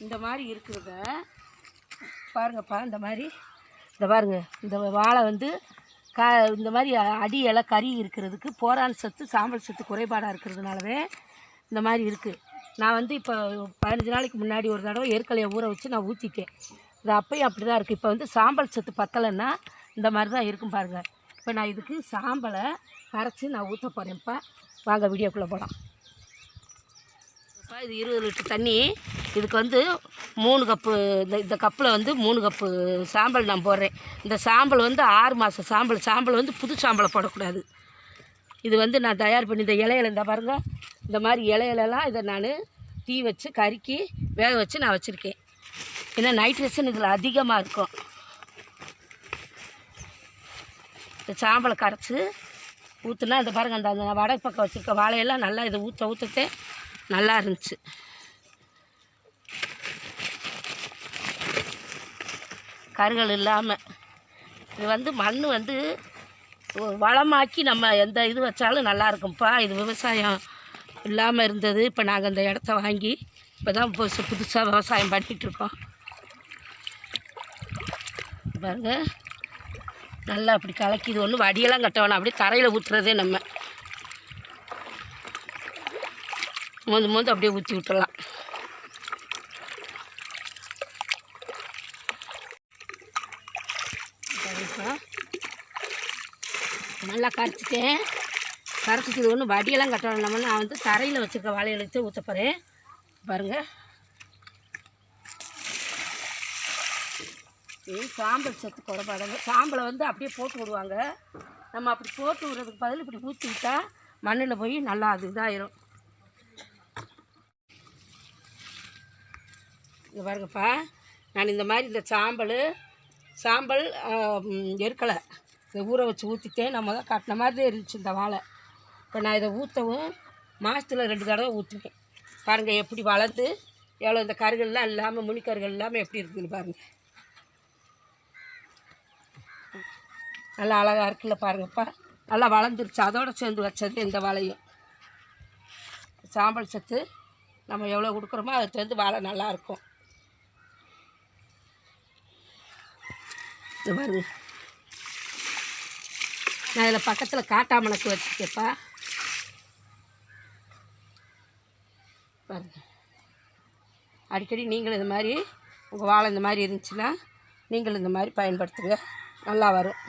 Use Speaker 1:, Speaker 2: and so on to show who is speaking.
Speaker 1: இந்த மாதிரி இருக்கிறத பாருங்கப்பா இந்த மாதிரி. இந்த பாருங்க இந்த வாழை வந்து கா இந்த மாதிரி அடி இலை கறி இருக்கிறதுக்கு போரான் சத்து சாம்பல் சத்து குறைபாடாக இருக்கிறதுனாலவே இந்த மாதிரி இருக்குது நான் வந்து இப்போ பதினஞ்சு நாளைக்கு முன்னாடி ஒரு தடவை எருக்கலையை ஊற வச்சு நான் ஊற்றிட்டேன் இது அப்பயும் அப்படி தான் இருக்குது இப்போ வந்து சாம்பல் சத்து பத்தலைன்னா இந்த மாதிரி தான் இருக்கும் பாருங்கள் இப்போ நான் இதுக்கு சாம்பலை கரைச்சி நான் ஊற்ற போகிறேன்ப்பா வாங்க வீடியோக்குள்ளே போகலாம் இப்போ இது இருபது லிட்டர் தண்ணி. இதுக்கு வந்து மூணு கப்பு இந்த இந்த கப்பில் வந்து மூணு கப்பு சாம்பல் நான் போடுறேன். இந்த சாம்பல் வந்து ஆறு மாதம் சாம்பல் சாம்பல் வந்து புது சாம்பலை போடக்கூடாது. இது வந்து நான் தயார் பண்ணி இந்த இலையில இந்த பாருங்கள் இந்த மாதிரி இலையிலலாம் இதை நான் தீ வச்சு கருக்கி வேக வச்சு நான் வச்சுருக்கேன். ஏன்னா நைட்ரேஷன் இதில் அதிகமாக இருக்கும். இந்த சாம்பலை கரைச்சி ஊற்றுனா இந்த பாருங்கள் அந்த அந்த வடக்கு பக்கம் வச்சுருக்க வாழையெல்லாம் நல்லா இதை ஊற்ற ஊற்றத்தே நல்லா இருந்துச்சு. கருகள் இல்லாமல் இது வந்து மண் வந்து வளமாக்கி நம்ம எந்த இது வச்சாலும் நல்லா இருக்கும்ப்பா இது விவசாயம் இல்லாமல் இருந்தது. இப்போ நாங்கள் இந்த இடத்த வாங்கி இப்போ தான் புதுசு புதுசாக விவசாயம் பண்ணிகிட்ருக்கோம் பாருங்கள் பாருங்க. நல்லா அப்படி கலக்கி இது வடியெல்லாம் கட்ட வேணாம். அப்படியே தரையில் ஊற்றுறதே நம்ம. மோந்து மோந்து அப்படியே ஊற்றி விட்டுடலாம் நல்லா கரைச்சிட்டேன். கரைச்சிட்டு இது வடியெல்லாம் கட்ட வேணாம். நான் வந்து தரையில் வச்சுருக்க வாழை எழுத்து ஊற்ற போகிறேன் பாருங்கள் இது சாம்பல் சத்து குறைபாடுங்க. சாம்பலை வந்து அப்படியே போட்டு விடுவாங்க. நம்ம அப்படி போட்டு விடுறதுக்கு பதில் இப்படி ஊற்றி விட்டா மண்ணில் போய் நல்லா அது இதாயிரும். இது பாருங்கப்பா. நான் இந்த மாதிரி இந்த சாம்பல் சாம்பல் எருக்கலை இதை ஊற வச்சு ஊற்றிட்டேன் நம்ம தான் காட்டின மாதிரி இருந்துச்சு இந்த வாழை. இப்போ நான் இதை ஊற்றவும் மாதத்தில் ரெண்டு தடவை ஊற்றுவேன் பாருங்கள் எப்படி வளர்ந்து எவ்வளோ இந்த கருகள்லாம் இல்லாமல் முனிக்கருகள் இல்லாமல் எப்படி இருக்குதுன்னு பாருங்கள் நல்லா அழகாக இருக்குல்ல பாருங்கப்பா. நல்லா வளர்ந்துருச்சு. அதோட சேர்ந்து வச்சது இந்த வாழையும் சாம்பல் சத்து நம்ம எவ்வளோ கொடுக்குறோமோ அதை சேர்ந்து வாழை நல்லாயிருக்கும் இது பாருங்க. நான் இதில் பக்கத்தில் காட்டாமணக்கு வச்சுருக்கேப்பா பாருங்க. அடிக்கடி நீங்களும் இந்த மாதிரி உங்கள் வாழை இந்த மாதிரி இருந்துச்சுன்னா நீங்களும் இந்த மாதிரி பயன்படுத்துங்க. நல்லா வரும்.